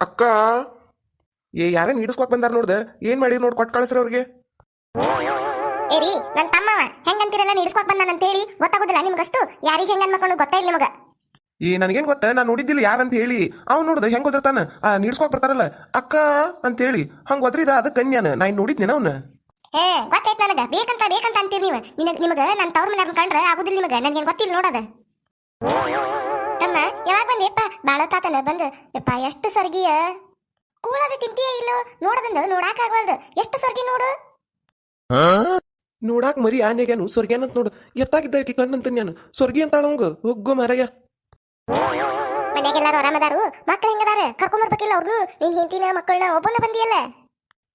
ಅಕ್ಕ ಏ ಯಾರ ಹಿಡಿಸ್ಕೊಕ್ ಬಂದಾರ ನೋಡ್ದ? ಏನ್ ಮಾಡಿ ನೋಡ್ ಕೊಟ್ ಕಳಿಸ್ರಿ ಅವ್ರಿಗೆ? ಏರಿ ನನ್ನ ತಮ್ಮವ. ಹೆಂಗಂತಿರಲ್ಲ ನೀಡ್ಸ್ಕೊಕ್ ಬಂದಾನ ಅಂತ ಹೇಳಿ ಗೊತ್ತಾಗೋದಿಲ್ಲ ನಿಮ್ಗಷ್ಟು? ಯಾರಿಗೆ ಹೆಂಗ ಅನ್ಮಕೊಂಡು ಗೊತ್ತಾ ಇಲ್ಲ ನಿಮಗ. ಏ ನನಗೇನ್ ಗೊತ್ತ? ನಾನು ನೋಡಿದ್ದಿಲ್ಲ ಯಾರಂತ ಹೇಳಿ. ಅವ್ನು ನೋಡ್ದ ಹೆಂಗ್ ಓದಿರ್ತಾನ ಆ ನೀಡ್ಸ್ಕೊಕ್ ಬರ್ತಾರಲ್ಲ. ಅಕ್ಕ ಅಂತ ಹೇಳಿ ಹಂಗ ಓದ್ರಿದ ಅದ ಕನ್ಯಾನ. ನಾ ಇನ್ ನೋಡಿದ್ನೇನ ಅವ್ನ? ಏ ಗೊತ್ತೈತ್ ನನಗ. ಬೇಕಂತ ಬೇಕಂತ ಅಂತೀರಿ ನೀವು. ನಿನಗ ನಿಮಗ ನನ್ನ ತವ್ರ ಮನೆ ಕಂಡ್ರ ಆಗುದಿಲ್ಲ ನಿಮಗ. ನನಗೇನ್ ಗೊತ್ತಿಲ್ಲ ನೋಡದ. ಬಂದೇಪ್ಪ ಬಾಳ ತಾತನ ಬಂದು ಯಪ್ಪ ಎಷ್ಟು ಸರ್ಗಿಯ ಕೂಳದ ತಿಂತೀಯ ಇಲ್ಲೋ? ನೋಡದಂದ ನೋಡಾಕ ಆಗವಲ್ದು. ಎಷ್ಟು ಸರ್ಗಿ ನೋಡು? ನೋಡಾಕ ಮರಿ ಆನೆಗೇನು ಸ್ವರ್ಗಿ ಅಂತ ನೋಡು. ಎತ್ತಾಗಿದ್ದ ಆಕಿ ಕಣ್ಣಂತ ನಾನು ಸ್ವರ್ಗಿ ಅಂತಾಳ ಅವಂಗ. ಹೋಗೋ ಮಾರಯ್ಯ ಮನ್ಯಾಗೆಲ್ಲಾರು ಆರಾಮದಾರು? ಮಕ್ಳು ಹೆಂಗದಾರ? ಕರ್ಕೊಂಬರ್ಬೇಕಿಲ್ಲ ಅವ್ರು ನಿನ್ ಹೆಂಡತಿನ ಮಕ್ಕಳನ್ನ ಒಬ್ಬನ ಬಂದಿಯಲ್ಲ?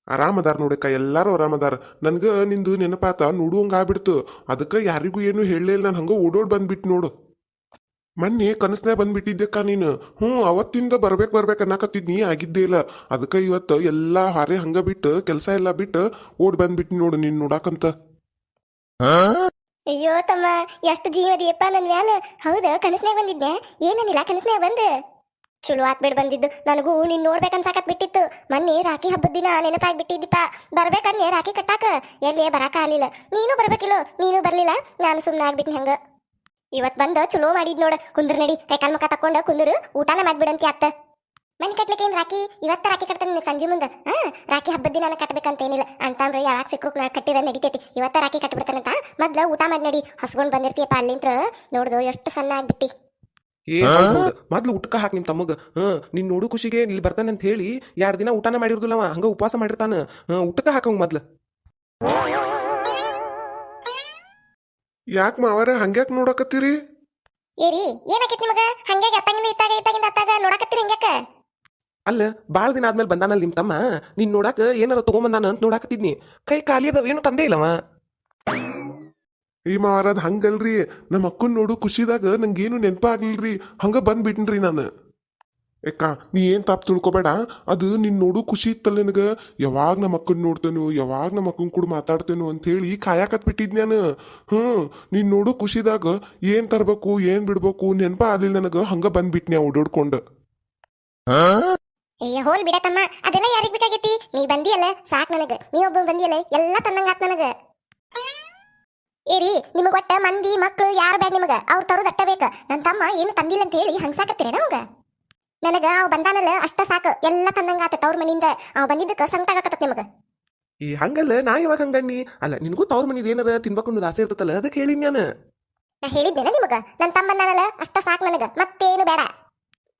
ಆರಾಮದಾರ ನೋಡಕ್ಕ ಎಲ್ಲಾರು ಆರಾಮದಾರ. ನನ್ಗ ನಿಂದು ನೆನಪಾತ ನೋಡುವಂಗ ಆಗ್ಬಿಡ್ತು. ಅದಕ್ಕ ಯಾರಿಗೂ ಏನು ಹೇಳಲಿಲ್ಲ ನಾನು ಹಂಗ ಓಡೋಡ್ ಬಂದ್ಬಿಟ್ಟು ನೋಡು. ಮೊನ್ನೆ ಕನಸ್ನೇ ಬಂದ್ಬಿಟ್ಟಿದ್ದಕ್ಕ ನೀನು. ಹ್ಞೂ ಅವತ್ತಿಂದ ಬರ್ಬೇಕು ಬರ್ಬೇಕು ಅನ್ನಕತ್ತಿದ್ನಿ ಆಗಿದ್ದೇ ಇಲ್ಲ. ಅದಕ್ಕೆ ಇವತ್ತು ಎಲ್ಲಾ ಹಾರೆ ಹಂಗ ಬಿಟ್ಟು ಕೆಲಸ ಎಲ್ಲ ಬಿಟ್ಟು ಓಡ್ ಬಂದ್ಬಿಟ್ಟು ನೋಡು ನೀನ್ ನೋಡಾಕಂತ. ಅಯ್ಯೋ ತಮ್ಮ ಎಷ್ಟು ಜೀವದಿಯಪ್ಪ ನನ್ನ ಮ್ಯಾಲ. ಹೌದ ಕನಸ್ನ್ಯಾಗ ಬಂದಿದ್ದೆ. ಏನನ್ನಿಲ್ಲ ಕನಸ್ನ್ಯಾಗ ಬಂದು. ಚಲೋ ಆತ್ ಬಿಡ್ ಬಂದಿದ್ದು. ನನಗೂ ನೀನ್ ನೋಡ್ಬೇಕನ್ಸಾಕತ್ ಬಿಟ್ಟಿತ್ತು. ಮೊನ್ನೆ ರಾಖಿ ಹಬ್ಬದ ದಿನ ನೆನಪಾಗಿ ಬಿಟ್ಟಿದ್ದಿಪ್ಪ. ಬರ್ಬೇಕನ್ನೇ ರಾಖಿ ಕಟ್ಟಾಕ. ಎಲ್ಲಿ ಬರಾಕ ಆಗ್ಲಿಲ್ಲ. ನೀನು ಬರ್ಬೇಕಿಲ್ಲೋ ನೀನು ಬರ್ಲಿಲ್ಲ. ನಾನು ಸುಮ್ಮನೆ ಆಗ್ಬಿಟ್ಟಿನಿ ಹಂಗ. ಇವತ್ ಬಂದ ಚಲೋ ಮಾಡಿದ್ ನೋಡ. ಕುಂದ್ರ ನಡಿ. ಕೈಕಾಲ್ ಮುಖ ತಕೊಂಡ ಕುಂದ್ರ. ಊಟನ ಮಾಡ್ಬಿಡಂತಿ ಅತ್ತ. ಮನಿ ಕಟ್ಲಿಕ್ಕೆ ಏನ್ ರಾಕಿ ಇವತ್ತ ರಾಕಿ ಕಟ್ತಾನೆ ಸಂಜೆ ಮುಂದೆ. ಹಾ, ರಾಖಿ ಹಬ್ಬದ ದಿನ ಕಟ್ಬೇಕಂತೇನಿಲ್ಲ ಅಂತಂದ್ರೆ ಯಾವಾಗ ಸಿಕ್ಕರು ನಾ ಕಟ್ಟಿದ ನಡಿತೈತಿ. ಇವತ್ತ ರಾಕಿ ಕಟ್ಬಿಡ್ತಾನಂತ ಮೊದ್ಲ ಊಟ ಮಾಡಿ ನಡಿ. ಹಸ್ಕೊಂಡ್ ಬಂದಿರ್ತೀಯಪ್ಪ ಅಲ್ಲಿಂತ್ರ. ನೋಡ್ದು ಎಷ್ಟು ಸಣ್ಣ ಆಗ್ಬಿಟ್ಟಿ. ಏ. ಮೊದ್ಲು ಊಟಕ್ಕ ಹಾಕಿ ನಿಮ್ ತಮ್ಮಗ. ಹ್ಮ್ ನೀನ್ ನೋಡು ಖುಷಿಗೆ ಇಲ್ಲಿ ಬರ್ತಾನೆ ಅಂತ ಹೇಳಿ. ಎರಡು ದಿನ ಊಟನ ಮಾಡಿರ್ದಿಲ್ಲ ಅವ ಹಂಗ ಉಪವಾಸ ಮಾಡಿರ್ತಾನ. ಊಟಕ್ಕ ಹಾಕಂಗ್ ಮೊದ್ಲು. ಯಾಕೆ ಮಾವಾರ ಹಂಗ್ಯಾಕ್ ನೋಡಕತ್ತೀರಿ? ಏರಿ ಏನಾಕೈತಿ ನಿಮಗ? ಹಂಗೆ ಅತ್ತಾಗಿಂದ ಇತ್ತಾಗ ಇತ್ತಾಗಿಂದ ಅತ್ತಾಗ ನೋಡಕತ್ತೀರಿ ಹಂಗ್ಯಾಕ? ಅಲ್ಲ ಬಾಳ ದಿನ ಆದ್ಮೇಲೆ ಬಂದಾನಲ್ಲ ನಿಮ್ ತಮ್ಮ? ನೀನ್ ನೋಡಾಕ ಏನಾರ ತಗೊಂಬಂದಾನ ಅಂತ ನೋಡಾಕತ್ತಿದ್ನಿ. ಕೈ ಖಾಲಿ ಅದಾವ ಏನು ತಂದೆ ಇಲ್ಲವ? ಈ ಮಾವಾರದ್ ಹಂಗಲ್ರಿ. ನಮ್ಮ ಅಕ್ಕನ್ ನೋಡು ಖುಷಿದಾಗ ನಂಗೇನು ನೆನಪಾಗ್ಲಿಲ್ರಿ. ಹಂಗ ಬಂದ್ಬಿಟ್ನ್ರಿ ನಾನು. ಯಾಕ ನೀ ಏನು ತಾಪ್ ತಿಳ್ಕೊಬೇಡ? ಅದು ನಿನ್ನ ನೋಡು ಖುಷಿ ಇತ್ತಲ್ಲ ನನಗ? ಯಾವಾಗ ನಮ್ಮ ಅಕ್ಕನ್ ನೋಡ್ತೇನು ಯಾವಾಗ ನಮ್ಮ ಅಕ್ಕನ್ ಕೂಡ ಮಾತಾಡ್ತೇನು ಅಂತ ಹೇಳಿ ಕಾಯಕತ್ ಬಿಟ್ಟಿದ್ ನಾನು. ಹ್ಞೂ ನೀನು ನೋಡು ಖುಷಿದಾಗ ಏನು ತರ್ಬೇಕು ಏನು ಬಿಡ್ಬೇಕು ನೆನಪ ಆಗಲಿಲ್ಲ ನನಗ ಹಂಗ ಬಂದ್ಬಿಟ್ನೆ ಓಡಾಡ್ಕೊಂಡು. ಅಯ್ಯ ಹೋಲ್ ಬಿಡತಮ್ಮ ಅದೆಲ್ಲ ಯಾರಿಗ್ ಬೇಕಾಗೈತಿ? ನೀ ಬಂದಿಯಲ್ಲ ಸಾಕ್ ನನಗೆ. ನೀ ಒಬ್ಬ ಬಂದಿಯಲ್ಲ ಎಲ್ಲ ತನ್ನಂಗಾತ್ ನನಗೆ. ಏರಿ ನಿಮಗೆ ಒಟ್ಟ ಮಂದಿ ಮಕ್ಳು ಯಾರು ಬೇಡ ನಿಮಗ? ಅವ್ರ ತರೋದು ಅಟ್ಟ ಬೇಕ. ನನ್ ತಮ್ಮ ಏನು ತಂದಿಲ್ಲ ಅಂತ ಹೇಳಿ ಹಂಗ್ಸಾಕತ್ತೀರೇನ ಅವಂಗ? ನನಗ ಅವ್ ಬಂದಾನಲ್ಲ ಅಷ್ಟ ಸಾಕು ಎಲ್ಲ ತನ್ನಂಗಾತ ತವ್ರ ಮನಿಯಿಂದ. ಅವ್ ಬಂದಿದ್ದಕ್ಕ ಸಂಕಟ ಆಗತ್ತ ನಿಮಗ. ಈ ಹಂಗಲ್ಲ ನಾ ಯಾವಾಗ ಹಂಗಣ್ಣಿ? ಅಲ್ಲ ನಿನಗೂ ತವ್ರ ಮನಿದ್ ಏನಾರ ತಿನ್ಬೇಕು ಅನ್ನೋದು ಆಸೆ ಇರ್ತತಲ್ಲ ಅದಕ್ಕೆ ಹೇಳಿನಿ ನಾನು. ನಾ ಹೇಳಿದ್ದೇನ ನಿಮಗ? ನನ್ ತಮ್ಮ ಬಂದಾನಲ್ಲ ಅಷ್ಟ ಸಾಕ್ ನನಗ ಮತ್ತೇನು ಬೇಡ.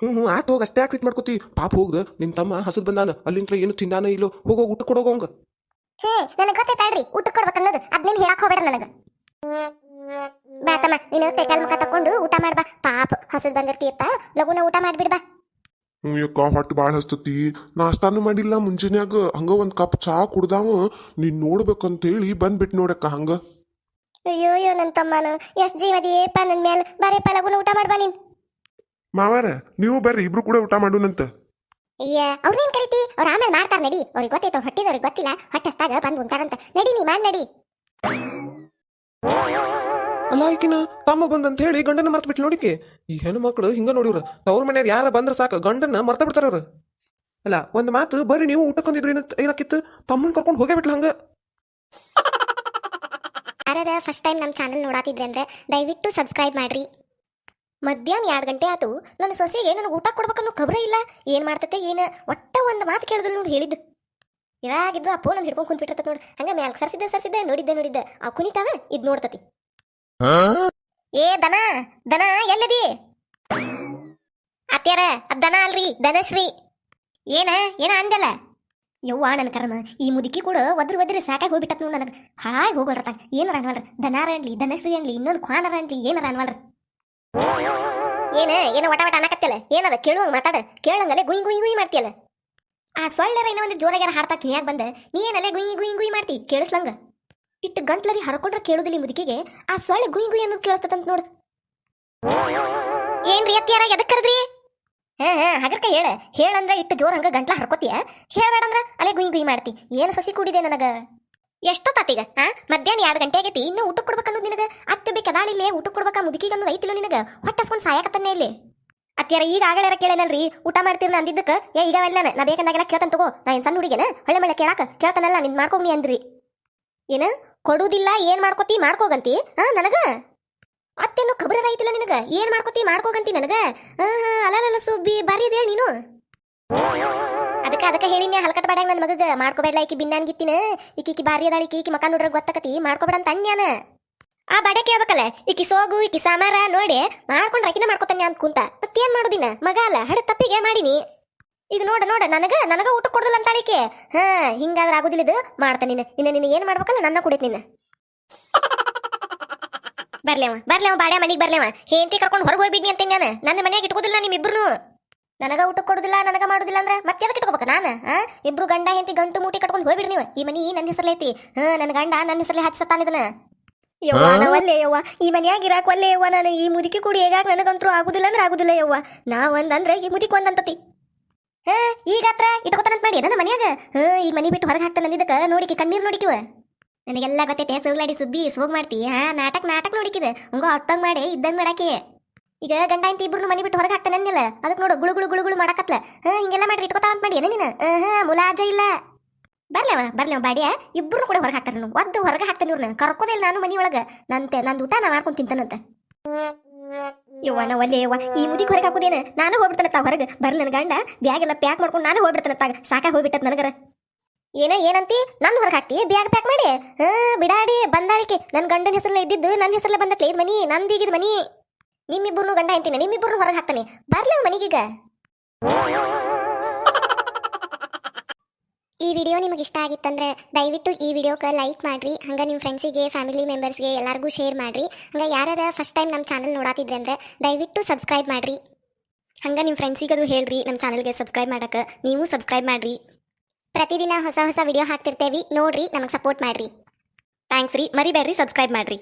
ಹ್ಮ್ ಹ್ಞೂ ಆತ್ ಹೋಗ ಅಷ್ಟೇ ಆಕ್ಸಿಟ್ ಮಾಡ್ಕೋತಿ. ಪಾಪ ಹೋಗ್ದು ನಿನ್ ತಮ್ಮ ಹಸದ್ ಬಂದಾನ ಅಲ್ಲಿಂತ್ರ ಏನು ತಿಂದಾನ ಇಲ್ಲೋ ಹೋಗೋ ಊಟ ಕೊಡೋಗ ಹಂಗ. ಹೇ ನನಗ್ ಗೊತ್ತೈತಾಳ್ರಿ ಊಟ ಕೊಡ್ಬೇಕು ಅನ್ನೋದು ಅದ್ನೇನ್ ಹೇಳಕ್ ಹೋಗ್ಬೇಡ ನನಗ. ಬಾ ತಮ್ಮ ನೀನು ಕೈಕಾಲ್ ಮುಖ ತಕೊಂಡು ಊಟ ಮಾಡ್ಬಾ ಪಾಪ ಹಸದ್ ಬಂದಿರ್ತೀಯಪ್ಪ ಲಗುನ ಊಟ ಮಾಡ್ಬಿಡ್ಬಾ ಹ್ಞೂ ಯಕ್ಕ ಹೊಟ್ಟು ಭಾಳ ಹಸ್ತತಿ. ನಾಷ್ಟಾನು ಮಾಡಿಲ್ಲ ಮುಂಜಾನ್ಯಾಗ. ಹಂಗ ಒಂದ್ ಕಪ್ ಚಹಾ ಕುಡ್ದಾವ. ನೀನ್ ನೋಡ್ಬೇಕಂತ ಹೇಳಿ ಬಂದ್ಬಿಟ್ ನೋಡಕ್ಕ ಹಂಗ. ಅಯ್ಯೋ ಅಯ್ಯೋ ನನ್ ತಮ್ಮನ. ಎಷ್ಟ್ ಜೀವದಿಯೇಪ್ಪ ನನ್ ಮೇಲೆ ಬರೀ ಪಲಗುನ ಊಟ ಮಾಡ್ಬಾ ನೀನ್. ಮಾವಾರ ನೀವು ಬರ್ರಿ ಇಬ್ರು ಕೂಡ ಊಟ ಮಾಡೋಣಂತ. ಅಯ್ಯ ಅವ್ರನ್ನೇನ್ ಕರಿತಿ? ಅವ್ರ ಆಮೇಲೆ ಮಾಡ್ತಾರ ನಡಿ. ಅವ್ರಿಗೆ ಗೊತ್ತೈತೋ ಹೊಟ್ಟಿದವ್ರಿಗೆ ಗೊತ್ತಿಲ್ಲ. ಹೊಟ್ಟೆ ಹತ್ತಾಗ ಬಂದ್ ಉಂತಾರಂತ ನಡಿ ನೀ ಮಾಡಿ ನಡಿ. ಅಲ್ಲ ಈಕಿನ ತಮ್ಮ ಬಂದಂತ ಹೇಳಿ ಗಂಡನ ಮರ್ತ ಬಿಟ್ಟು ನೋಡಿಕೆ. ಈ ಹೆಣ್ಣು ಮಕ್ಕಳು ಹಿಂಗ ನೋಡಿವ್ರ. ತವ್ರ ಮನೆಯವ್ರು ಯಾರ ಬಂದ್ರ ಸಾಕು ಗಂಡನ ಮರ್ತ ಬಿಡ್ತಾರ ಅವ್ರು. ಅಲ್ಲ, ಒಂದು ಮಾತು ಬರೀ ನೀವು ಊಟಕ್ಕೊಂದಿದ್ರು ಏನ ಏನಾಕಿತ್ತು? ತಮ್ಮನ್ ಕರ್ಕೊಂಡು ಹೋಗೇ ಬಿಟ್ಲ ಹಂಗ. ಯಾರ ಫಸ್ಟ್ ಟೈಮ್ ನಮ್ಮ ಚಾನಲ್ ನೋಡಾತಿದ್ರೆ ಅಂದ್ರೆ ದಯವಿಟ್ಟು ಸಬ್ಸ್ಕ್ರೈಬ್ ಮಾಡ್ರಿ. ಮಧ್ಯಾಹ್ನ ಎರಡು ಗಂಟೆ ಆತು. ನನ್ನ ಸೊಸೆಗೆ ನನಗೆ ಊಟ ಕೊಡ್ಬೇಕನ್ನೋ ಖಬರೇ ಇಲ್ಲ. ಏನ್ ಮಾಡ್ತತೆ, ಏನು? ಒಟ್ಟ ಒಂದು ಮಾತು ಕೇಳಿದ್ರು ನೋಡಿ ಹೇಳಿದ್ದು. ಇವಾಗಿದ್ರು ಆ ನಾನು ಹಿಡ್ಕೊಂಡು ಕುಂತ್ಬಿಟ್ಟಿರ್ತದೆ ನೋಡಿ. ಹಂಗ ಮ್ಯಾಲ್ ಸರ್ಸಿದ್ದೆ ಸರ್ಸಿದ್ದೆ, ನೋಡಿದ್ದೆ ನೋಡಿದ್ದೆ. ಆ ಕುಣಿತಾವ ಇದ್ ನೋಡ್ತತಿ. ಏ, ದನ ದನ, ಎಲ್ಲದಿ? ಅತ್ಯಾರ ಅದ್ ದನ ಅಲ್ರಿ, ಧನಶ್ರೀ. ಏನ ಏನ ಅಂದಲ್ಲ? ಯವ್ವಾ ನನ್ನ ಕರ್ಮ, ಈ ಮುದುಕಿ ಕೂಡ ಒದ್ರ ಒದ್ರಿ ಸಾಕಾಗಿ ಹೋಗ್ಬಿಟ್ಟತ್ ನೋಡ್ ನನಗೆ. ಹಾಳಾಗಿ ಹೋಗೋಲ್ರತ ಏನಾರ ಅನ್ವಲ್ರ? ದನಾರ ಅನ್ಲಿ, ಧನಶ್ರೀ ಅನ್ಲಿ, ಇನ್ನೊಂದು ಕ್ವಾನರ ಅನ್ಲಿ, ಏನಾರ ಅನ್ವಲ್ರ? ಏನ ಏನ ವಟ ವಟ ಅನ್ನಕತ್ತಿಲ್ಲ ಏನದ? ಕೇಳುವಂಗ ಮಾತಾಡ. ಕೇಳಂಗಲ್ಲೇ ಗುಯ್ ಗುಯಿ ಗುಯಿ ಮಾಡ್ತಿಯಲ್ಲ? ಆ ಸೊಳ್ಳೆರ ಏನೋ ಒಂದು ಜೋರಾಗ್ಯಾರ ಹಾಡ್ತಾ ಕಿವಿಯಾಗ ಬಂದ. ನೀ ಏನಲ್ಲೇ ಗುಯ್ ಗುಯ್ ಗುಯಿ ಮಾಡ್ತಿ? ಕೇಳಿಸ್ಲಂಗ? ಇಟ್ಟು ಗಂಟ್ಲರಿ ಹರ್ಕೊಂಡ್ರ ಕೇಳುದಿಲ್ಲ ಮುದುಕಿಗೆ. ಆ ಸೊಳ್ಳೆ ಗುಯ್ ಗುಯ್ ಅನ್ನೋದು ಕೇಳಿಸ್ತದಂತ ನೋಡು. ಏನ್ರಿ ಅತ್ತಿಯಾರ ಎದಕ್ಕೆ ಕರೆದ್ರಿ? ಹಾ ಹಾ, ಹಗರ್ಕ ಹೇಳ. ಹೇಳಂದ್ರ ಇಟ್ಟು ಜೋರ್ ಹಂಗ ಗಂಟ್ಲ ಹರ್ಕೋತಿಯ? ಹೇಳಬೇಡಂದ್ರ ಅಲ್ಲೇ ಗುಯ್ ಗುಯ್ ಮಾಡ್ತಿ. ಏನು ಸಸಿ ಕೂಡಿದೆ ನನಗ? ಎಷ್ಟೊತ್ತಾತೀಗ, ಆ? ಮಧ್ಯಾಹ್ನ ಎರಡು ಗಂಟೆ ಆಗೈತಿ ಇನ್ನು ಊಟ ಕೊಡ್ಬೇಕು ಅನ್ನೋದು ನಿನಗ? ಅತ್ತೆ ಅದಾಳಿಲ್ಲೇ ಊಟ ಕೊಡ್ಬೇಕಾ ಮುದುಕಿಗೆ ಅನ್ನೋದು ಐತಿಲ್ಲ ನಿನಗ? ಹೊಟ್ಟಸ್ಕೊಂಡು ಸಾಯಕತ್ತನ್ನೇ ಇಲ್ಲಿ. ಅತ್ಯಾರ ಈಗ ಆಗಳಾರ ಕೇಳೇನಲ್ರಿ? ಊಟ ಮಾಡ್ತೀರಿ ಅಂದಿದ್ದಕ್ಕೆ? ಏ, ಈಗ ಅವೆಲ್ಲ ನಾ ಬೇಕಂದಾಗೆಲ್ಲ ಕೇಳ್ತಾನೆ ತಗೋ. ನಾ ಏನು ಸಣ್ಣ ಹುಡುಗಿನ ಹೊಳೆ ಮಳೆ ಕೇಳಾಕ? ಕೇಳ್ತಾನಲ್ಲ ನಿನ್ ಮಾಡ್ಕೊಂಗಿ ಅಂದ್ರಿ. ಏನ? ಕೊಡುದಿಲ್ಲ, ಏನ್ ಮಾಡ್ಕೋತಿ? ಮಾಡ್ಕೋಗಂತಿ? ಹಾ, ನನಗ? ಅತ್ತೇನು ಖಬರ ಐತಿಲ್ಲ ನಿನಗ? ಏನ್ ಮಾಡ್ಕೋತಿ? ಮಾಡ್ಕೋಗಂತಿ ನನಗ? ಹಾ ಅಲ್ಲಲ್ಲ ಸುಬ್ಬಿ ಬಾರಿ ಹೇಳಿ ನೀನು? ಅದಕ್ಕ ಅದಕ್ಕ ಹೇಳಿನಿ ಹಲ್ಕಟ್ ಬಾಡ್ಯಾಗ ನನ್ನ ಮಗಗ ಮಾಡ್ಕೋಬೇಡ ಈಕಿ ಬಿನ್ನಾನ್ಗಿತ್ತಿನ? ಈಕಿ ಬಾರಿ ಅದಾಳ ಈಕಿ ಮಕಾನ್ ಮಕ ನೋಡ್ರ ಗೊತ್ತಾಕತಿ? ಮಾಡ್ಕೋಬೇಡ ಅಂತ ಅನ್ಯಾನ? ಆ ಬಡೆ ಕೇಳ್ಬೇಕಲ್ಲ ಈಕಿ ಸೋಗು, ಈಕಿ ಸಾಮಾರ, ನೋಡಿ, ಮಾಡ್ಕೊಂಡ್ರೆ ಆಕಿನ ಅಂತ ಕುಂತ, ಮತ್ತೇನ್ ಮಾಡುದಿನ? ಮಗ ಅಲ್ಲ ಹಡ ತಪ್ಪಿಗೆ ಮಾಡಿನಿ. ಈಗ ನೋಡ ನೋಡ ನನಗ ನನಗ ಊಟ ಕೊಡದಿಲ್ಲ ಅಂತ ಆಳಿಕೆ ಹಾ ಹಿಂಗಾದ್ರೆ ಆಗುದಿಲ್ಲ ಇದು. ಮಾಡ್ತಾ ನೀನು. ಇನ್ನ ನಿನ್ನ ಏನ್ ಮಾಡ್ಬೇಕಲ್ಲ ನನ್ನ ಕುಡಿತ್ ನಿನ್ನ. ಬರ್ಲೇವ ಬರ್ಲೇವ ಬಾಡ್ಯ ಮನಿಗೆ ಬರ್ಲೇವ ಹೇಂತಿ ಕರ್ಕೊಂಡು ಹೊರಗೆ ಹೋಗ್ಬಿಡ್ನಿ ಅಂತೀನಿ ನಾನು. ನನ್ನ ಮನೆಗೆ ಇಟ್ಕೋದಿಲ್ಲ ನಿಮ್ಮಿಬ್ರು ನನಗ ಊಟ ಕೊಡುದಿಲ್ಲ ನನಗ ಮಾಡುದಿಲ್ಲ ಅಂದ್ರೆ ಮತ್ತೆ ಅದಕ್ಕೆ ಇಟ್ಕೋಬೇಕ ನಾನು? ಆ? ಇಬ್ರು ಗಂಡ ಹೆಂಡತಿ ಗಂಟು ಮೂಟಿ ಕಟ್ಕೊಂಡು ಹೋಗ್ಬಿಡಿ ನೀವು. ಈ ಮನಿ ನನ್ನ ಹೆಸರಲ್ಲಿ ಐತಿ. ಹಾ ನನ್ನ ಗಂಡ ನನ್ನ ಹೆಸರಲ್ಲಿ ಹಚ್ಚತಾನ ಇದನ್ನ. ಯವ್ವ ನಾ ಒಲ್ಲೆ ಯವ್ವ. ಈ ಮನ್ಯಾಗ ಇರಾಕ ಒಲ್ಲೆ ಯವ್ವ ನಾನು. ಈ ಮುದುಕಿ ಕೂಡಿ ಹೇಗಾಗ ನನಗಂತೂ ಆಗುದಿಲ್ಲ ಅಂದ್ರೆ ಆಗುದಿಲ್ಲ ಯವ್ವ. ನಾ ಒಂದಂದ್ರೆ ಈ ಮುದುಕಿ ಒಂದಂತತಿ. ಹಾ, ಈಗ ಹತ್ರ ಇಟ್ಕೋತಾನಂತ ಮಾಡಿ ನನ್ನ ಮನ್ಯಾಗ? ಹಾ, ಈಗ ಮನಿ ಬಿಟ್ಟು ಹೊರಗೆ ಹಾಕ್ತಾನೆ ಅಂದಿದ್ದಕ್ಕ, ನೋಡಿಕಿ ಕಣ್ಣೀರ್ ನೋಡಿಕಿವ. ನನಗೆಲ್ಲ ಗೊತ್ತೈತೆ, ಸುಗ್ಲಾಡಿ ಸುದ್ದಿ, ಸೋಗ್ ಮಾಡ್ತಿ. ಹಾ, ನಾಟಕ ನಾಟಕ ನೋಡಿಕಿದ. ಹಂಗೋ ಅತ್ತಂಗ್ ಮಾಡಿ, ಇದ್ದಂಗ್ ಮಾಡಾಕಿ. ಈಗ ಗಂಡ ಇಂತ ಇಬ್ರು ಮನಿ ಬಿಟ್ಟು ಹೊರಗೆ ಹಾಕ್ತಾನೆ ಅಂದಿಲ್ಲ ಅದಕ್ಕೆ ನೋಡು, ಗುಳು ಗುಳು ಗುಳು ಗುಳು ಮಾಡಕತ್ಲ. ಹಾ, ಹಿಂಗೆಲ್ಲ ಮಾಡಿ ಇಟ್ಕೋತಾನಂತ ಅಂತ ಮಾಡಿ ನೀನು? ಹಾ ಮುಲಾಜ ಇಲ್ಲ. ಬರ್ಲವ ಬರ್ಲವ ಬಾಡಿಯ. ಇಬ್ಬರು ಕೂಡ ಹೊರಗೆ ಹಾಕ್ತಾರ ಒದ್ದು ಹೊರಗೆ ಹಾಕ್ತಾನೆ ಇವ್ರನ್ನ ಕರ್ಕೋದಿಲ್ಲ ನಾನು ಮನಿ ಒಳಗ ನಂತೆ, ನಂದು ಊಟ ನಾ ಮಾಡ್ಕೊಂಡು ತಿಂತಾನಂತ. ಯವ್ವ, ನಾ ಈ ಮುದಿ ಹೊರಗೆ ಹಾಕೋದೇನ? ನಾನು ಹೋಗ್ಬಿಡ್ತಾನತ್ತ ಹೊರಗೆ. ಬರ್ಲಿ ನನ್ನ ಗಂಡ. ಬ್ಯಾಗ್ ಎಲ್ಲ ಪ್ಯಾಕ್ ಮಾಡ್ಕೊಂಡು ನಾನು ಹೋಗ್ಬಿಡ್ತಾನತ್ತಾಗ ಸಾಕಾಗ ಹೋಗ್ಬಿಟ್ಟದ ನನಗರ. ಏನ, ಏನಂತಿ? ನನ್ನ ಹೊರಗೆ ಹಾಕ್ತಿ? ಬ್ಯಾಗ್ ಪ್ಯಾಕ್ ಮಾಡಿ? ಹಾ, ಬಿಡಾಡಿ, ಬಂದಾಳಿಕೆ. ನನ್ನ ಗಂಡನ ಹೆಸರಲ್ಲೇ ಇದ್ದಿದ್ದು ನನ್ನ ಹೆಸರಲ್ಲೇ ಬಂದ ಇದು ಮನಿ, ನಂದಿಗಿದ್ ಮನಿ. ನಿಮ್ಮಿಬ್ಬರನ್ನು ಗಂಡ ಅಂತೀನಿ ನಿಮ್ಮಿಬ್ಬರನ್ನು ಹೊರಗೆ ಹಾಕ್ತಾನೆ. ಬರ್ಲಿ ಮನಿಗೀಗ. ಈ ವಿಡಿಯೋ ನಿಮಗೆ ಇಷ್ಟ ಆಗಿತ್ತಂದ್ರೆ ದಯವಿಟ್ಟು ಈ ವಿಡಿಯೋಕ್ಕೆ ಲೈಕ್ ಮಾಡಿರಿ. ಹಂಗೆ ನಿಮ್ಮ ಫ್ರೆಂಡ್ಸಿಗೆ ಫ್ಯಾಮಿಲಿ ಮೆಂಬರ್ಸ್ಗೆ ಎಲ್ಲರಿಗೂ ಶೇರ್ ಮಾಡಿರಿ. ಹಂಗೆ ಯಾರ್ಯಾರ ಫಸ್ಟ್ ಟೈಮ್ ನಮ್ಮ ಚಾನಲ್ ನೋಡಾತಿದ್ರೆ ಅಂದ್ರೆ ದಯವಿಟ್ಟು ಸಬ್ಸ್ಕ್ರೈಬ್ ಮಾಡಿರಿ. ಹಂಗೆ ನಿಮ್ಮ ಫ್ರೆಂಡ್ಸಿಗೆ ಅದು ಹೇಳ್ರಿ ನಮ್ಮ ಚಾನಲ್ಗೆ ಸಬ್ಸ್ಕ್ರೈಬ್ ಮಾಡಕ್ಕೆ ನೀವು ಸಬ್ಸ್ಕ್ರೈಬ್ ಮಾಡಿರಿ. ಪ್ರತಿದಿನ ಹೊಸ ಹೊಸ ವಿಡಿಯೋ ಹಾಕ್ತಿರ್ತೇವೆ, ನೋಡಿರಿ, ನಮಗೆ ಸಪೋರ್ಟ್ ಮಾಡಿರಿ. ಥ್ಯಾಂಕ್ಸ್ ರೀ, ಮರಿಬೇಡ್ರಿ ಸಬ್ಸ್ಕ್ರೈಬ್ ಮಾಡ್ರಿ.